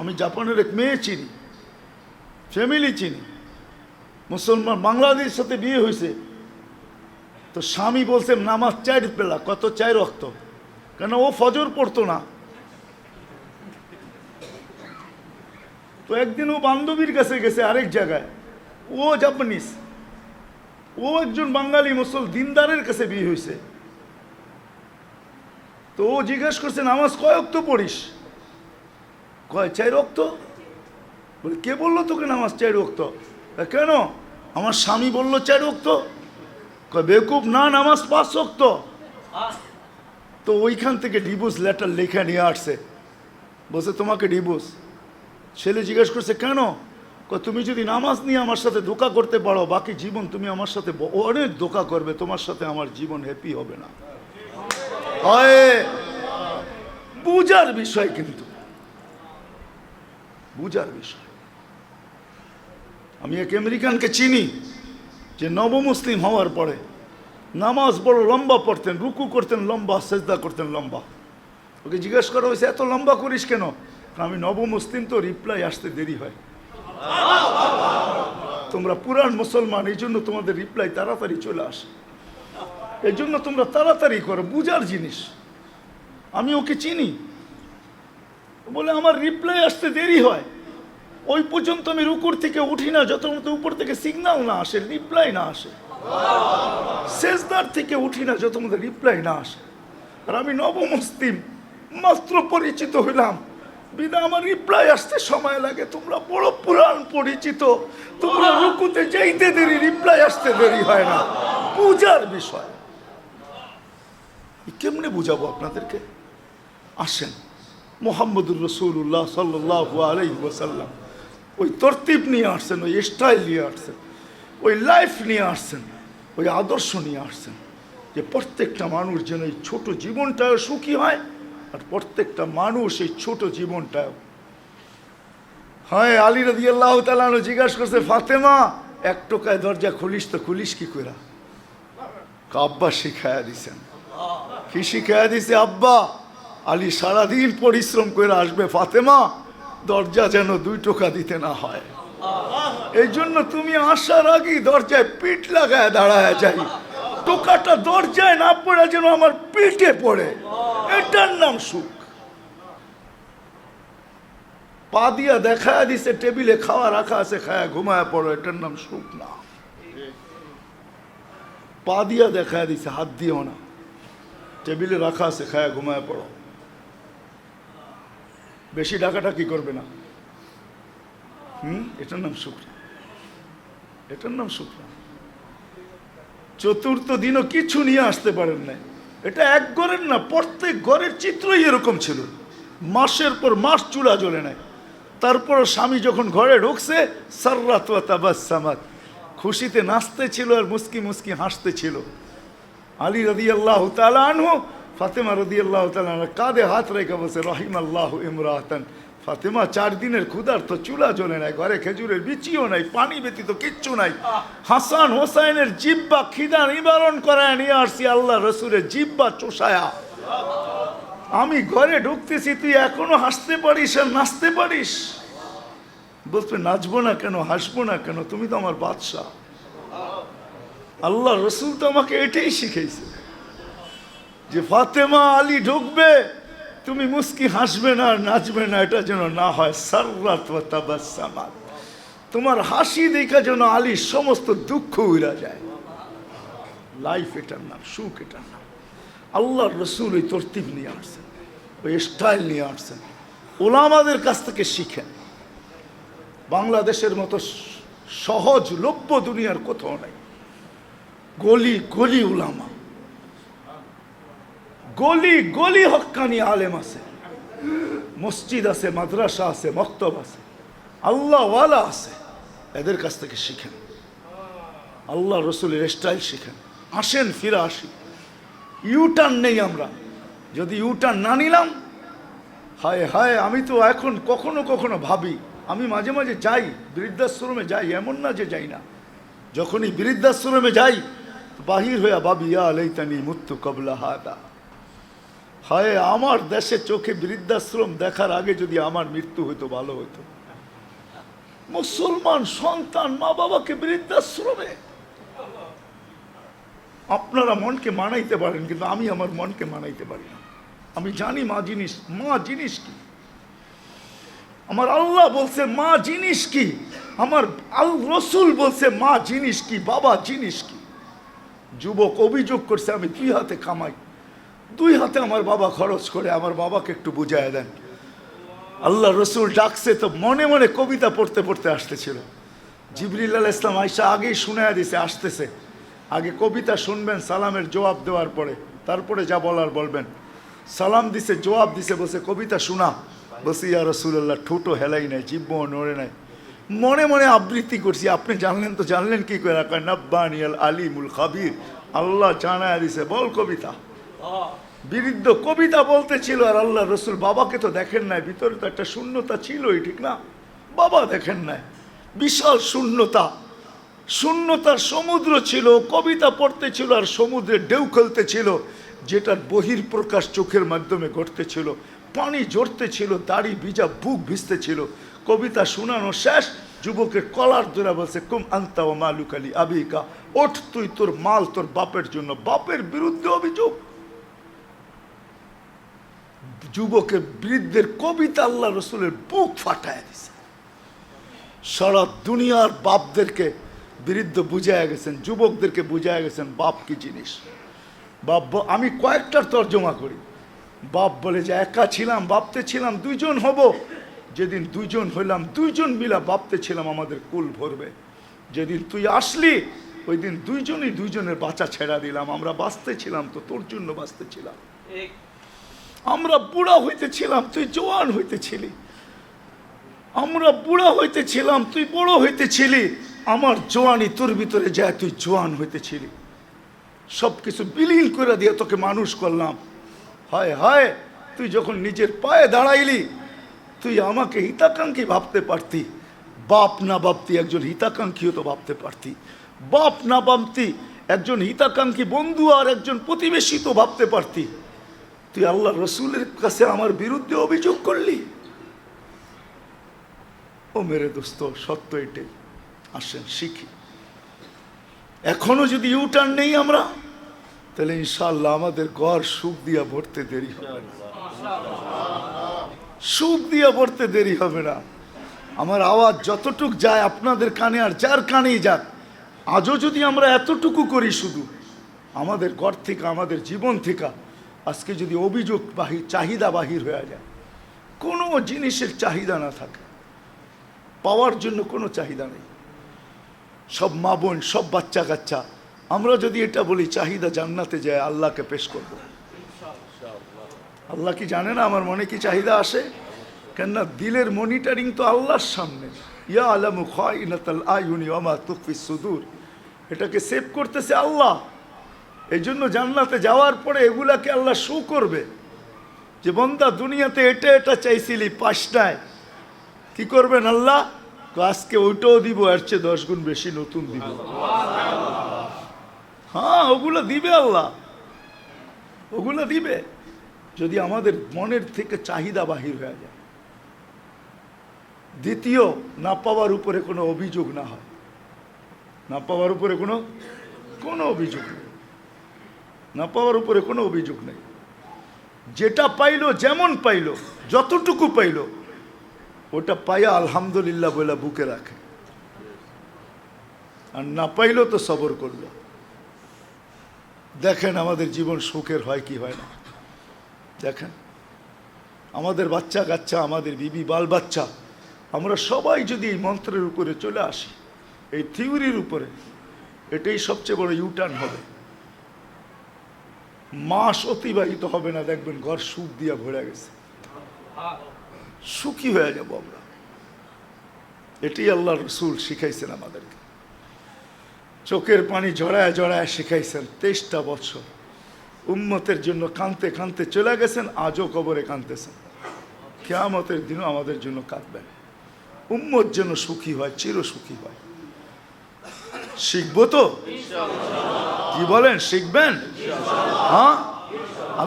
আমি জাপানের এক মেয়ে চিনি ফ্যামিলি চিনি। মুসলমান বাংলাদেশের সাথে বিয়ে হয়েছে। তো স্বামী বলছে, নামাজ চার বেলা, কত চাই রক্ত কেন ও ফজর পড়তো না? তো একদিন ও বান্ধবীর কাছে গেছে আরেক জায়গায়। ও জাপানিস ও একজন বাঙালি মুসল দিনদারের কাছে বিয়ে হয়েছে। তো ও জিজ্ঞেস করছে, নামাজ কয় অক্ত পড়িস? কয় চাই রক্ত? বলে, কে বলল তোকে নামাজ চাই রক্ত? কেন? আমার স্বামী বলল চাই রক্ত? কয়, বেকুব, না, নামাজ পাঁচ রক্ত। তো ওইখান থেকে ডিভোর্স লেটার লেখা নিয়ে আসছে। বলছে, তোমাকে ডিভোর্স। ছেলে জিজ্ঞেস করছে, কেন? তুমি যদি নামাজ নিয়ে আমার সাথে ধোকা করতে পারো, বাকি জীবন তুমি আমার সাথে অনেক ধোকা করবে, তোমার সাথে আমার জীবন হ্যাপি হবে না। বুঝার বিষয় কিন্তু। বুঝার বিষয়। আমি এক আমেরিকানকে চিনি, যে নবমুসলিম হওয়ার পরে নামাজ বড় লম্বা পড়তেন, রুকু করতেন লম্বা, সেজদা করতেন লম্বা। ওকে জিজ্ঞেস করা হয়েছে, এত লম্বা করিস কেন? আমি নবমুসলিম তো রিপ্লাই আসতে দেরি হয়। তোমরা পুরান মুসলমান, এই জন্য তোমাদের রিপ্লাই তাড়াতাড়ি চলে আসে। এই জন্য তোমরা তাড়াতাড়ি করো, বুঝার জিনিস। আমি ওকে চিনি। বলে আমার রিপ্লাই আসতে দেরি হয়। ওই পর্যন্ত আমি রুকুর থেকে উঠি না যত উপর থেকে সিগনাল না আসে রিপ্লাই না আসে। শেষদার থেকে উঠি না যত মতো রিপ্লাই না আসে। আর আমি নবমুসলিম, মাত্র পরিচিত হইলাম। বিনা আমার রিপ্লাই আসতে সময় লাগে, তোমরা বড় পুরাণ পরিচিত। তোমরা রুকুতে যাইতে দেরি রিপ্লাই আসতে দেরি হয় না। পূজার বিষয়। কেমনে বুঝাবো আপনাদেরকে? আসেন। মোহাম্মদুর রসুল্লাহ সাল্লাহ আলাই ওসাল্লাম ওই তরতিব নিয়ে আসছেন, ওই স্টাইল নিয়ে আসছেন, ওই লাইফ নিয়ে আসছেন, ওই আদর্শ নিয়ে আসছেন যে প্রত্যেকটা মানুষ যেন এই ছোট জীবনটাও সুখী হয় আর প্রত্যেকটা মানুষ এই ছোট জীবনটাও হ্যাঁ আলী রদি আল্লাহ তালানো জিজ্ঞাসা করছে, ফাতেমা, এক টোকায় দরজা খুলিস তো খুলিস কি করে আব্বা শিখায়া দিছেন। কি শিখায়া দিছে আব্বা? আলী সারাদিন পরিশ্রম করে আসবে ফাতেমা, দরজা যেন দুই টোকা দিতে না হয়। এই জন্য তুমি আসার আগেই দরজায় পিঠ লাগায় দাঁড়ায় যাই। টোকাটা দরজায় না পড়ে যেন আমার পিঠে পড়ে। এটার নাম সুখ। পা দিয়া দেখায় দিছে, টেবিলে খাওয়া রাখা আছে, খায়া ঘুমায় পড়ো, এটার নাম সুখ না। পা দিয়া দেখায় দিছে, হাত দিও না। টেবিলে রাখা আছে, খায়া ঘুমায় পড়ো। বেশি ডাকাটা কি করবে না। হুম? এটার নাম না এটার নাম না চতুর্থ দিনও কিছু নিয়ে আসতে পারেন না এটা এক ঘরের না, প্রত্যেক ঘরের চিত্রই এরকম ছিল। মাসের পর মাস চূড়া জ্বলে নেয় তারপর স্বামী যখন ঘরে ঢুকছে, সার্রাত তাবাসসামাত, খুশিতে নাচতে ছিল আর মুস্কি মুস্কি হাসতে ছিল। আলী রদি আল্লাহ তালা আনহু ফাতেমা রদি আল্লাহ কাঁধে হাত রেখে বসে রহিম আল্লাহ ইমরাতান। ফাতেমা চার দিনের ক্ষুধার তো চুলা জ্বলে নাই, ঘরে খেজুরের বিচিও নাই, পানি ব্যতীত কিচ্ছু নাই। হাসান হোসাইনের জিব্বা খিদা নিবারণ করায় নিয়ে আসছি আল্লাহ রসুলের জিব্বা চোষায়া। আমি ঘরে ঢুকতেছি, তুই এখনও হাসতে পারিস আর নাচতে পারিস? বলতে নাচবো না কেন? হাসবো না কেন? তুমি তো আমার বাদশাহ। আল্লাহ রসুল তো আমাকে এটাই শিখেছে যে ফাতেমা আলী ঢুকবে, তুমি মুস্কি হাসবে না নাচবে না, এটা যেন না হয়। সার্রাত তোমার হাসি দেখা যেন আলীর সমস্ত দুঃখ উড়া যায়। লাইফ এটার নাম, সুখ এটার নাম। আল্লাহর রসুল ওই তরতিব নিয়ে আসছেন, ওই স্টাইল নিয়ে আসছেন। ওলামাদের কাছ থেকে শিখেন। বাংলাদেশের মতো সহজ, লভ্য দুনিয়ার কোথাও নাই। গলি গলি উলামা। গলি গলি হক্কানি আলেম আছে। মসজিদ আছে, মাদ্রাসা আছে, মক্তব আছে। আল্লাহওয়ালা আছে। এদের কাছ থেকে শিখেন। আল্লাহ রসুলের স্টাইল শিখেন। আসেন, ফিরে আসি। ইউটার্ন নেই আমরা। যদি ইউটার্ন না নিলাম, হায় হায়, আমি তো এখন কখনো কখনো ভাবি, আমি মাঝে মাঝে যাই, বৃদ্ধাশ্রমে যাই, এমন না যে যাই না। যখনই বৃদ্ধাশ্রমে যাই, বাহির হইয়া ভাবি, ইয়া লাইতানি মুত্তু কবলা হাদা। হয়, আমার দেশে চোখে বৃদ্ধাশ্রম দেখার আগে যদি আমার মৃত্যু হতো ভালো হতো মুসলমান সন্তান মা বাবাকে বৃদ্ধাশ্রমে। আপনারা মনকে মানাইতে পারেন, কিন্তু আমি আমার মনকে মানাইতে পারি না। আমি জানি মা জিনিস মা জিনিস কি? আমার আল্লাহ বলছে, মা জিনিস কি? আমার আল রসুল বলছে, মা জিনিস কি? বাবা জিনিস কি? যুবক অভিযোগ করছে, আমি দুই হাতে কামাই। দুই হাতে আমার বাবা খরচ করে আমার বাবাকে একটু বুঝায় দেন। আল্লাহ রসুল ডাকছে তো মনে মনে কবিতা পড়তে পড়তে আসতেছিল। জিবরিল ইসলাম আইসা আগেই শুনে দিছে, আসতেছে। আগে কবিতা শুনবেন, সালামের জবাব দেওয়ার পরে, তারপরে যা বলার বলবেন। সালাম দিছে, জবাব দিছে বসে কবিতা শোনা। বসে ইয়া রসুল্লাহ ঠোঁটো হেলাই নাই জিব্ব নড়ে নাই। মনে মনে আবৃত্তি করছি, আপনি জানলেন তো জানলেন কি করে? নব্বানিয়াল আলিমুল খাবির। আল্লাহ জানায় দিছে, বল কবিতা। বিরুদ্ধ কবিতা বলতেছিল আর আল্লাহ রসুল বাবাকে তো দেখেন নাই, ভিতরে তো একটা শূন্যতা ছিলই, ঠিক না? বাবা দেখেন নাই। বিশাল শূন্যতা। শূন্যতার সমুদ্র ছিল, কবিতা পড়তেছিল আর সমুদ্রে ঢেউ খেলতেছিল, যেটার বহির প্রকাশ চোখের মাধ্যমে ঘটতেছিল। পানি জড়তেছিল দাড়ি, ভিজা, বুক ভিজতেছিল। কবিতা শোনানো শেষ, যুবকের কলার ধরে বলছে, কুম আন্তা ও মালুক আলী আবিকা, ওঠ তুই তোর মাল তোর বাপের জন্য। বাপের বিরুদ্ধে অভিযোগ। যুবকের বৃদ্ধের কবিতা আল্লাহ রসুলের বুক ফাটায় দিছে। সারা দুনিয়ার বাপদেরকে বিরুদ্ধ বুঝায় গেছেন, যুবকদেরকে বুঝায় গেছেন, বাপ কি জিনিস? বাপ আমি কয়েকটার তর্জমা করি। বাপ বলে যে, একা ছিলাম, বাপতে ছিলাম, দুইজন হব। যেদিন দুইজন হইলাম, দুইজন মিলা বাপতে ছিলাম, আমাদের কুল ভরবে। যেদিন তুই আসলি ওই দিন দুইজনই দুইজনের বাচ্চা ছেড়া দিলাম। আমরা বাঁচতে ছিলাম তো, তোর জন্য বাঁচতে ছিলাম। আমরা বুড়া হইতেছিলাম, তুই জোয়ান হইতেছিলি। আমরা বুড়া হইতেছিলাম, তুই বড় হইতেছিলি। আমার জোয়ানি তোর ভিতরে যায়, তুই জোয়ান হইতেছিলি। সব কিছু বিলীন করে দিয়ে তোকে মানুষ করলাম। হায় হায়, তুই যখন নিজের পায়ে দাঁড়াইলি, তুই আমাকে হিতাকাঙ্ক্ষী ভাবতে পারতি। বাপ না ভাবতি একজন হিতাকাঙ্ক্ষীও তো ভাবতে পারতি। বাপ না ভাবতি একজন হিতাকাঙ্ক্ষী বন্ধু আর একজন প্রতিবেশী তো ভাবতে পারতি। তুই আল্লাহ রসুলের কাছে আমার বিরুদ্ধে অভিযোগ করলি? ও মেরে দোস্ত, সত্য এটাই। আসেন, শিখি। এখনও যদি ইউটার্ন নেই আমরা, তাহলে ইনশাল্লাহ আমাদের ঘর সুখ দিয়া ভরতে দেরি হবে না। সুখ দিয়া ভরতে দেরি হবে না। আমার আওয়াজ যতটুক যায় আপনাদের কানে আর যার কানেই যাক, আজও যদি আমরা এতটুকু করি শুধু, আমাদের ঘর থেকে, আমাদের জীবন থেকে আজকে যদি অভিযোগ বাহির চাহিদা বাহির হয়ে যায়, কোনো জিনিসের চাহিদা না থাকে। পাওয়ার জন্য কোনো চাহিদা নেই। সব মা বোন, সব বাচ্চা কাচ্চা, আমরা যদি এটা বলি, চাহিদা জান্নাতে যায়, আল্লাহকে পেশ করব। আল্লাহ কি জানে না আমার মনে কি চাহিদা আসে? কেননা দিলের মনিটরিং তো আল্লাহর সামনে। ইয়া আলামু খাইনাতাল আয়ুনি ওমা তুকফি সুদূর। এটাকে সেভ করতেছে আল্লাহ। এই জন্য জান্নাতে যাওয়ার পরে এগুলাকে আল্লাহ শো করবে। যে বন্দা দুনিয়াতে এটা এটা চাইছিলি পাঁচটায় কি করবেন আল্লাহ? আজকে ওইটাও দিব, এর চেয়ে দশ গুণ বেশি নতুন দিব। হ্যাঁ ওগুলো দিবে আল্লাহ। ওগুলো দিবে। যদি আমাদের মনের থেকে চাহিদা বাহির হয়ে যায়। দ্বিতীয়, না পাওয়ার উপরে কোনো অভিযোগ না হয়। না পাওয়ার উপরে কোনো কোনো অভিযোগ নেই। না পাওয়ার উপরে কোনো অভিযোগ নেই। যেটা পাইলো, যেমন পাইলো, যতটুকু পাইলো, ওটা পাইয়া আলহামদুলিল্লাহ বলে বুকে রাখে। আর না পাইলেও তো সবর করল। দেখেন আমাদের জীবন সুখের হয় কি হয় না। দেখেন, আমাদের বাচ্চা কাচ্চা, আমাদের বিবি, বাল বাচ্চা, আমরা সবাই যদি এই মন্ত্রের উপরে চলে আসি, এই থিওরির উপরে, এটাই সবচেয়ে বড় ইউটার্ন হবে। মাস অতিবাহিত হবে না, দেখবেন ঘর সুখ দিয়া ভরে গেছে। সুখী হয়ে যাব আমরা। এটি আল্লাহ রসুল শিখাইছেন আমাদেরকে। চোখের পানি জড়ায় জড়ায় শিখাইছেন তেইশটা বছর। উম্মতের জন্য কানতে কানতে চলে গেছেন, আজও কবরে কানতেছেন কেয়ামতের দিনও আমাদের জন্য কাঁদবেন। উম্মত যেন সুখী হয় চির সুখী হয়। শিখব তো? কি বলেন, শিখবেন? হ্যাঁ